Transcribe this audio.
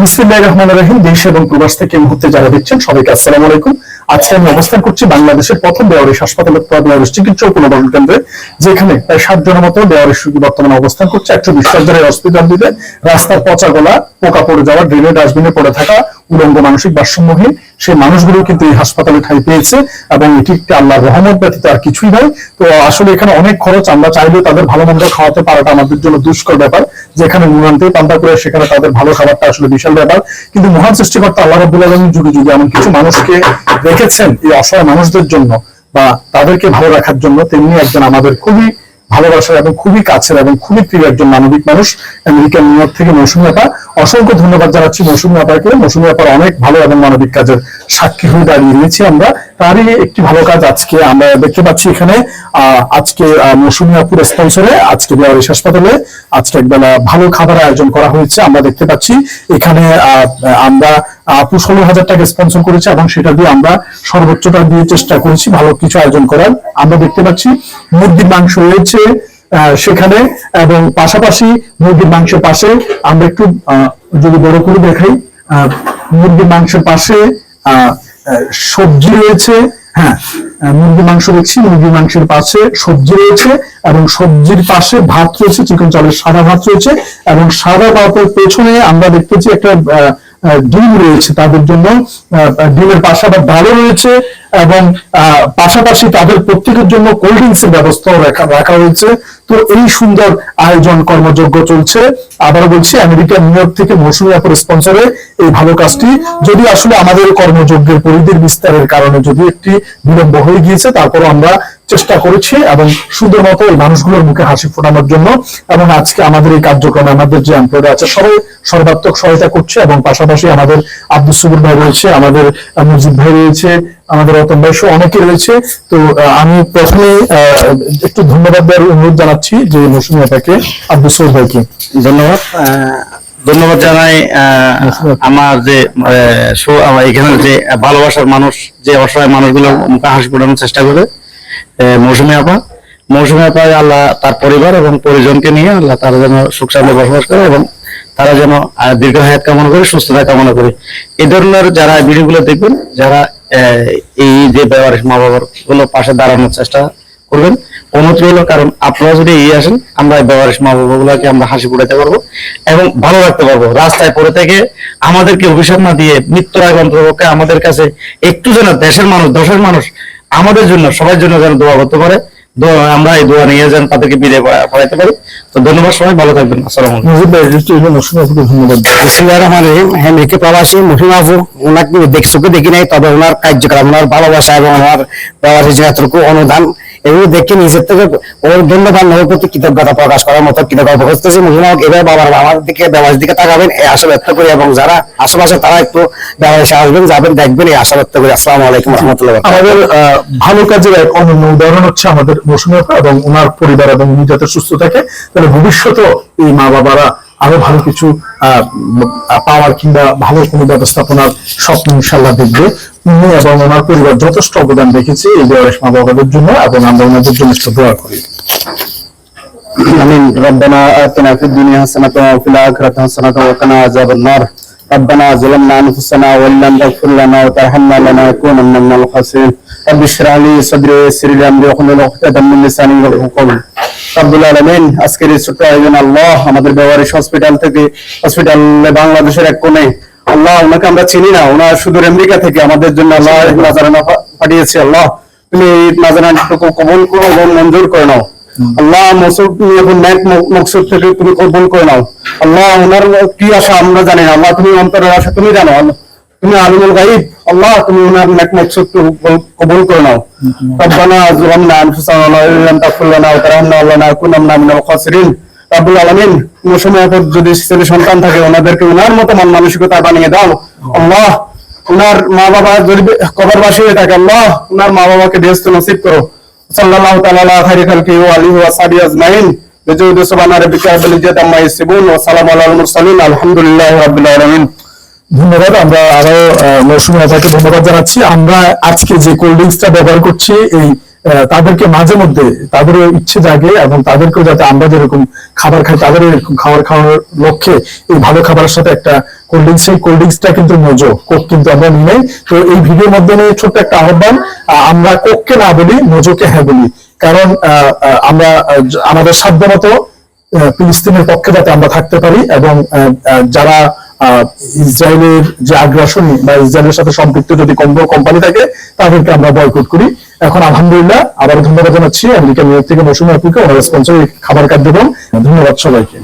বিসমিল্লাহির রহমান রহিম, দেশ এবং প্রবাস থেকে মুহূর্তে যারা দেখছেন, সবাইকে আসসালাম আলাইকুম। আজকে আমি অবস্থান করছি বাংলাদেশের প্রথম বেওয়ারিশ হাসপাতালের বেওয়ারিশ চিকিৎসা ও পুনর্বাসন কেন্দ্রে, যেখানে প্রায় ষাট জনের মতো বেওয়ারিশ রোগী বর্তমানে অবস্থান করছে। একশো বিশ হাজারের হসপিটাল দিতে রাস্তার পচা গলা, পোকা পড়ে যাওয়া ড্রেনে ডাস্টবিনে পড়ে থাকা উলঙ্গ মানসিক ভারসাম্যহীন সেই মানুষগুলো কিন্তু এই হাসপাতালে ঠাই পেয়েছে এবং এটি একটি আল্লাহর রহমত ব্যতীত আর কিছুই নয়। তো আসলে এখানে অনেক খরচ, আমরা চাইলেও তাদের ভালো মন্দ খাওয়াতে পারাটা আমাদের জন্য দুষ্কর ব্যাপার। যেখানে নুনান্তে পান্তা করে, সেখানে তাদের ভালো খাবারটা আসলে বিশাল ব্যাপার। কিন্তু মহান সৃষ্টিকর্তা আল্লাহ রব্বুল আলমী যুগে যুগে এমন কিছু মানুষকে রেখেছেন, এই অসহায় মানুষদের জন্য বা তাদেরকে ভালো রাখার জন্য, তেমনি একজন আমাদের খুবই ভালোবাসার এবং খুবই কাছের এবং খুবই প্রিয় একজন মানবিক মানুষ আমেরিকান নিউ ইয়র্ক থেকে মৌসুমী আপা। অসংখ্য ধন্যবাদ জানাচ্ছি মৌসুমী আপাকে। মৌসুমী আপার অনেক ভালো এবং মানবিক কাজের সাক্ষী হয়ে দাঁড়িয়ে রয়েছি আমরা। তারই একটি ভালো কাজ আজকে আমরা দেখতে পাচ্ছি এখানে। আজকে মৌসুমী স্পন্সরে আজকে বেয়ারিশ হাসপাতালে আজকে একবেলা ভালো খাবার আয়োজন করা হয়েছে। আমরা দেখতে পাচ্ছি এখানে আমরা আপু ষোলো হাজার টাকা স্পন্সর করেছে এবং সেটা দিয়ে আমরা সর্বোচ্চটা দিয়ে চেষ্টা করেছি ভালো কিছু আয়োজন করার। আমরা দেখতে পাচ্ছি মুরগির মাংস রয়েছে সেখানে এবং পাশাপাশি মুরগির মাংসের পাশে আমরা একটু যদি বড় করে দেখাই মুরগির মাংসের পাশে আহ, সবজি রয়েছে হ্যাঁ মুরগি মাংস দেখছি মুরগি মাংসের পাশে সবজি রয়েছে এবং সবজির পাশে ভাত রয়েছে, চিকেন চালের সাদা ভাত রয়েছে এবং সাদা ভাতের পেছনে আমরা দেখতেছি একটা ডিম রয়েছে তাদের জন্য ডিমের পাশে আবার ডালও রয়েছে এবং পাশাপাশি তাদের প্রত্যেকের জন্য কোল্ড ড্রিঙ্কস এর ব্যবস্থাও রাখা হয়েছে। তো এই সুন্দর আয়োজন কর্মযজ্ঞ চলছে। আবার বলছি আমেরিকা নিউ ইয়র্ক থেকে মৌসুমী আপুর স্পন্সরে এই ভালো কাজটি। যদি আসলে আমাদের কর্মযজ্ঞের পরিধির বিস্তারের কারণে যদি একটি বিলম্ব হয়ে গিয়েছে, তারপরও আমরা চেষ্টা করেছি এবং সুন্দর মতো এই মানুষগুলোর মুখে হাসি ফোটানোর জন্য। এবং আজকে আমাদের এই কার্যক্রমে আমাদের যে এমপ্লয়ার আছে, সবাই সর্বাত্মক সহায়তা করছে এবং পাশাপাশি আমাদের আব্দুল সুবুর ভাই রয়েছে, আমাদের মুজিব ভাই রয়েছে আমাদের রতন ভাই সহ অনেকে রয়েছে। তো আমি প্রথমে একটু ধন্যবাদ দেওয়ার অনুরোধ জানাচ্ছি যে মৌসুমী আপাকে আব্দুল সুবুর ভাইকে। ধন্যবাদ। ধন্যবাদ জানাই আমার যে এখানে যে ভালোবাসার মানুষ যে অসহায় মানুষগুলো মুখে হাসি ফোটানোর চেষ্টা করে মৌসুমী আপা। মৌসুমী আপা আল্লাহ তার পরিবার এবং পরিজনকে নিয়ে আল্লাহ তারা যেন সুখ শান্তি বসবাস করে এবং তারা যেন দীর্ঘ হায়াত কামনা করে সুস্থতা কামনা করে। এই ধরনের যারা ভিডিওগুলো দেখবেন যারা এই যে ব্যবহারিক মা বাবারগুলো পাশে দাঁড়ানোর চেষ্টা করবেন। অনুমতি হলো কারণ আপনারা যদি এই আসেন, আমরা ব্যবহারিক মা বাবা গুলাকে আমরা হাসি ফুটাতে পারব এবং ভালো রাখতে পারব। রাস্তায় পড়ে থেকে আমাদেরকে অভিশাপ না দিয়ে মৃত্যুর আগে অন্তর্পক্ষে আমাদের কাছে একটু যেন দেশের মানুষ, দশের মানুষ আমাদের জন্য, সবার জন্য যেন দোয়া করতে পারে। আমরা এই দোয়া নিয়ে যেন তাদেরকে বিদায় করাইতে পারি। তো ধন্যবাদ সবাই ভালো থাকবেন। আসসালামু ধন্যবাদ। রহিম। হ্যাঁ প্রবাসী মহিমাবু ওনাকে দেখ দেখি নাই তবে ওনার কার্যক্রম ওনার ভালোবাসা এবং ওনার প্রবাসী যাত্রকে অনুদান এগুলো দেখে নিজের থেকে ওর ধন্যবাদ ওর প্রতি কৃতজ্ঞতা প্রকাশ করার মতো কৃতজ্ঞতা করতেছি মহিমা এবার বাবার আমার দিকে ব্যবসার দিকে তাকাবেন, এই আশা ব্যক্ত করি এবং যারা আশেপাশে তারা একটু ব্যবসা আসবেন, যাবেন, দেখবেন, এই আশা ব্যক্ত করি। আসসালামু আলাইকুম রহমতুল্লাহ আমাদের ভালো কাজের এক অনন্য উদাহরণ হচ্ছে আমাদের মৌসুমী এবং ওনার পরিবার এবং উনি যাতে সুস্থ থাকে। তাহলে ভবিষ্যতেও এই মা বাবারা আরও ভালো কিছু পাওয়ার কিংবা ভালো কোনো ব্যবস্থাপনার স্বপ্ন ইনশাল্লাহ দেখবে। উনি এবং ওনার পরিবার যথেষ্ট অবদান রেখেছে এই দেওয়ারেশ মা বাবাদের জন্য এবং আমরা ওনাদের জন্য দোয়া করি। আমিন। রব্বানা আতিনা ফিদ দুনিয়া হাসানাতাও ওয়া ফিল আখিরাতি হাসানাতাও ওয়া কিনা আযাবান নার। ربنا ظلمنا أنفسنا وإن لم تغفر لنا وترحمنا لنكونن من الخاسرين رب اشرح لي صدري ويسر لي أمري واحلل عقدة من لساني يفقهوا قولي রব্বুল আলামিন আজকের এই ছোট্ট আয়োজন আল্লাহ আমাদের ব্যবহারিক হসপিটাল থেকে হসপিটাল বাংলাদেশের এক কোণে আল্লাহ ওনাকে আমরা চিনি না ওনার সুদূর আমেরিকা থেকে আমাদের জন্য আল্লাহ নাজারানা পা- পাঠিয়েছে আল্লাহ তুমি এই নাজারানাটুকু কবুল করো এবং মঞ্জুর করে নাও আল্লাহ মসুদ এবং ন্যাক ম- মকসুদ থেকে তুমি কবুল করে নাও আল্লাহ ওনার কি আশা আমরা জানি না আল্লাহ তুমি অন্তরের আশা তুমি জানো আল্লাহ, তুমি আলিমুল গাইব আল্লাহ তুমি ওনার ন্যাক মকসুদ কবুল করে নাও ربنا ظلمنا انفسنا وان لم تغفر لنا وترحمنا لنكونن من الخاسرين রাব্বুল আলামিন কোন সময় পর যদি ছেলে সন্তান থাকে ওনাদেরকে ওনার মতো মন মানসিকতা বানিয়ে দাও আল্লাহ ওনার মা বাবা যদি কবরবাসী হয়ে থাকে আল্লাহ ওনার মা বাবাকে বেহেস্ত নসিব করো সাল্লাল্লাহু তাআলা আলা খাইরি খালকি ওয়া আলিহি ওয়া সাহবিহি আজমাইন। বিজুদি সুবহানা রাব্বিকা রাব্বিল ইজ্জাতি ধন্যবাদ, আমরা আরও মৌসুমী আপাকে ধন্যবাদ জানাচ্ছি। আমরা আজকে যে কোল্ড ড্রিঙ্কসটা ব্যবহার করছি, এই তাদেরকে মাঝে মধ্যে তাদেরও ইচ্ছে জাগে এবং তাদেরকেও যাতে আমরা যেরকম খাবার খাই তাদের এরকম খাবার খাওয়ানোর লক্ষ্যে এই ভালো খাবারের সাথে একটা কোল্ড ড্রিঙ্কস সেই কোল্ড ড্রিঙ্কসটা কিন্তু মজো কোক কিন্তু আমরা নিই তো এই ভিডিওর মাধ্যমে ছোট্ট একটা আহ্বান আহ, আমরা কোককে না বলি মজোকে হ্যাঁ বলি। কারণ আমরা আমাদের সাধ্য মতো ফিলিস্তিনের পক্ষে যাতে আমরা থাকতে পারি এবং যারা ইসরায়েলের যে আগ্রাসনী বা ইসরায়েলের সাথে সম্পৃক্ত যদি কোম্পানি থাকে, তাদেরকে আমরা বয়কট করি। এখন আলহামদুলিল্লাহ আবার ধন্যবাদ জানাচ্ছি। আমেরিকা নিউ থেকে মৌসুমী আপুকে ওনার স্পন্সর খাবার কার্যক্রম ধন্যবাদ সবাইকে।